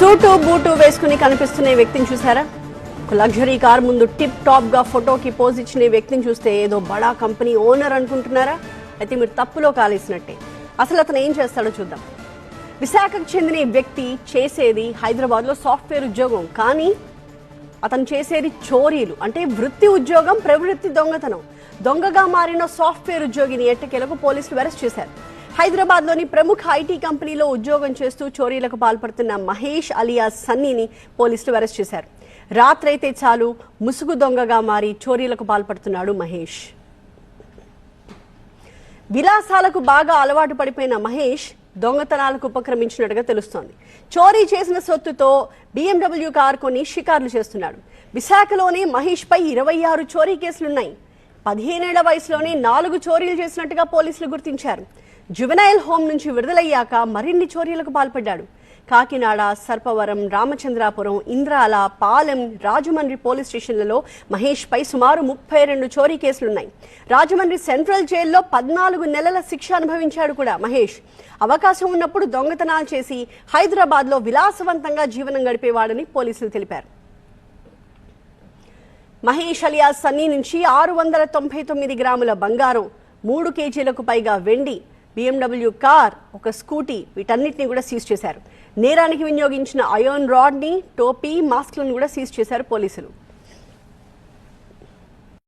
Suit boot వేసుకుని కనిపిస్తున్న వ్యక్తిని చూసారా ఒక లగ్జరీ కార్ ముందు టిప్ టాప్గా ఫోటోకి పోజ్ ఇచ్చిన వ్యక్తిని చూస్తే ఏదో బడా కంపెనీ ఓనర్ అనుకుంటున్నారా? అయితే మీరు తప్పులో కాలేసినట్టే. అసలు అతను ఏం చేస్తాడో చూద్దాం. విశాఖకు చెందిన ఈ వ్యక్తి చేసేది హైదరాబాద్లో సాఫ్ట్వేర్ ఉద్యోగం. కానీ అతను చేసేది చోరీలు. అంటే వృత్తి ఉద్యోగం ప్రవృత్తి దొంగతనం. దొంగగా మారిన సాఫ్ట్వేర్ ఉద్యోగిని ఎట్టకేలకు పోలీసులు అరెస్ట్ చేశారు. హైదరాబాద్లోని ప్రముఖ ఐటీ కంపెనీలో ఉద్యోగం చేస్తూ చోరీలకు పాల్పడుతున్న మహేష్ అలియా సన్నీని పోలీసులు అరెస్ట్ చేశారు. రాత్రైతే చాలు ముసుగు దొంగగా మారి చోరీలకు పాల్పడుతున్నాడు మహేష్. విలాసాలకు బాగా అలవాటు పడిపోయిన మహేష్ దొంగతనాలకు ఉపక్రమించినట్టుగా తెలుస్తోంది. చోరీ చేసిన సొత్తుతో BMW కార్ కొని షికార్లు చేస్తున్నాడు. విశాఖలోనే మహేష్ పై ఇరవై ఆరు చోరీ కేసులున్నాయి. పదిహేనేళ్ళ వయసులోనే నాలుగు చోరీలు చేసినట్టుగా పోలీసులు గుర్తించారు. జువెనైల్ హోమ్ నుంచి విడుదలయ్యాక మరిన్ని చోరీలకు పాల్పడ్డాడు. కాకినాడ సర్పవరం రామచంద్రాపురం ఇంద్రాల పాలెం రాజమండ్రి పోలీస్ స్టేషన్లలో మహేష్ పై సుమారు ముప్పై రెండు చోరీ కేసులున్నాయి. రాజమండ్రి సెంట్రల్ జైల్లో పద్నాలుగు నెలల శిక్ష అనుభవించాడు కూడా మహేష్. అవకాశం ఉన్నప్పుడు దొంగతనాలు చేసి హైదరాబాద్లో విలాసవంతంగా జీవనం గడిపేవాడని పోలీసులు తెలిపారు. మహేష్ అలియా సన్నీ నుంచి ఆరు వందల తొంభై తొమ్మిది గ్రాముల బంగారం మూడు కేజీలకు పైగా వెండి బిఎండబ్ల్యూ కార్ ఒక స్కూటీ వీటన్నిటిని కూడా సీజ్ చేశారు. నేరానికి వినియోగించిన అయోన్ రాడ్ని టోపీ మాస్క్లను కూడా సీజ్ చేశారు పోలీసులు.